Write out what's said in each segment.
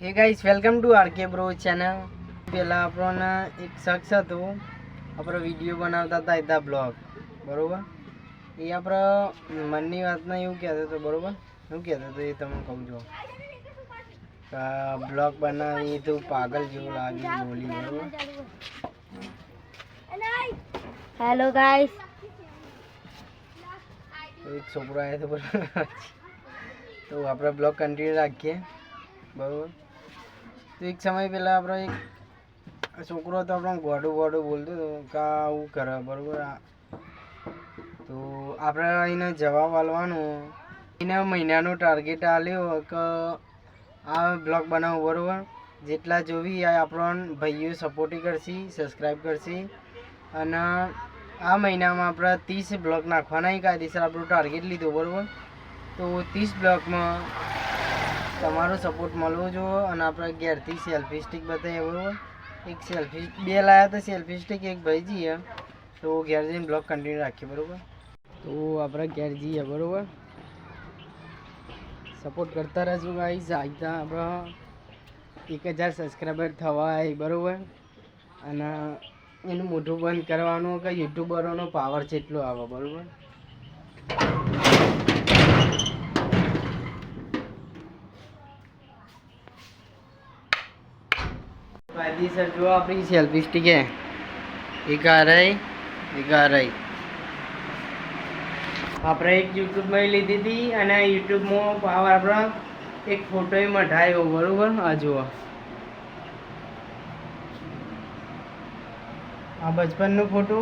Hey guys welcome to RK bro channel પહેલાં આપણને એક શખ્સ હતો. આપણો વીડિયો બનાવતા હતા એતા બ્લોગ બરોબર? એ આપણો મનની વાતના એવું કહેતો હતો બરોબર? શું કહેતો હતો એ તમે કહું છો? બ્લોગ બનાવી તો પાગલ જેવું લાગી બોલી બરાબર? હેલો ગાઈસ એક છોકરો આવ્યો હતો બરાબર? તો આપણે બ્લોગ કન્ટિન્યુ રાખીએ. બરોબર? તો એક સમય પહેલાં આપણો એક છોકરો હતો, આપણો ગોડું ગોડું બોલતો હતો, કે આવું કરે, બરાબર? તો આપણે એને જવાબ આલવાનો એને મહિનાનો ટાર્ગેટ આલ્યો કે આ બ્લોગ બનાવો, બરાબર? જેટલા જોવી આ આપણો ભાઈઓ સપોર્ટ કરશે સબસ્ક્રાઈબ કરશે. અને આ મહિનામાં આપણે ત્રીસ બ્લોક નાખવાના કાયદેસર આપણું ટાર્ગેટ લીધું, બરાબર? તો ત્રીસ બ્લોકમાં તમારો સપોર્ટ મળવો જોઈએ અને આપણે ઘેરથી સેલ્ફી સ્ટિક બતાવીએ, બરાબર? એક સેલ્ફી બે લાયા તો સેલ્ફી સ્ટિક એક ભાઈ જઈએ તો ઘેર જઈને બ્લોગ કન્ટિન્યુ રાખીએ, બરાબર? તો આપણે ઘેર જઈએ બરાબર? સપોર્ટ કરતા રહેશું ભાઈ જાગતા આપણે એક હજાર સબસ્ક્રાઈબર થવાય બરાબર? અને એનું મોઢું બંધ કરવાનું કે યુટ્યુબરોનો પાવર કેટલો આવે, બરોબર? કાયદેસર જો આપણી સેલ્ફી સ્ટિક હે એક આ રહી આપણે એક યુટ્યુબમાં લીધી હતી અને યુટ્યુબમાં પાવર આપણા એક ફોટો મઢાયો બરોબર? આ જુઓ. આ બચપનનો ફોટો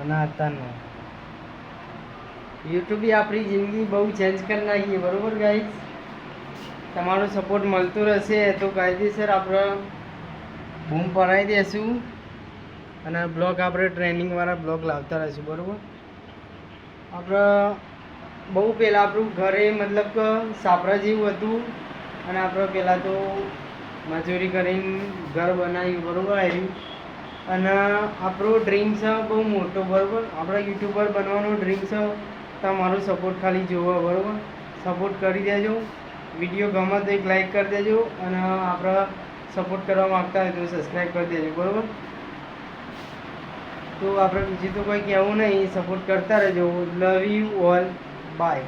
અને અત્યારનો યુટ્યુબે આપણી જિંદગી બહુ ચેન્જ કરી નાખીએ બરોબર ગાઈસ તમારો સપોર્ટ મળતો રહેશે તો કાયદેસર આપણે બૂમ પડાવી દેશું અને બ્લોગ આપણે ટ્રેનિંગવાળા બ્લોગ લાવતા રહીશું, બરાબર? આપણે બહુ પહેલાં આપણું ઘરે મતલબ કે સાપરા જેવું હતું અને આપણે પહેલાં તો મજૂરી કરીને ઘર બનાવ્યું, બરાબર? આવ્યું અને આપણો ડ્રીમ છે બહુ મોટો, બરાબર? આપણા યુટ્યુબર બનવાનો ડ્રીમ છે તમારો સપોર્ટ ખાલી જોવો, બરાબર? સપોર્ટ કરી દેજો. વીડિયો ગમે તો એક લાઈક કરી દેજો અને આપણા સપોર્ટ કરવા માગતા હોય તો સબસ્ક્રાઈબ કરી દેજો, બરાબર? તો આપણે બીજું તો કોઈ કહેવું નહીં સપોર્ટ કરતા રહેજો. Love you all by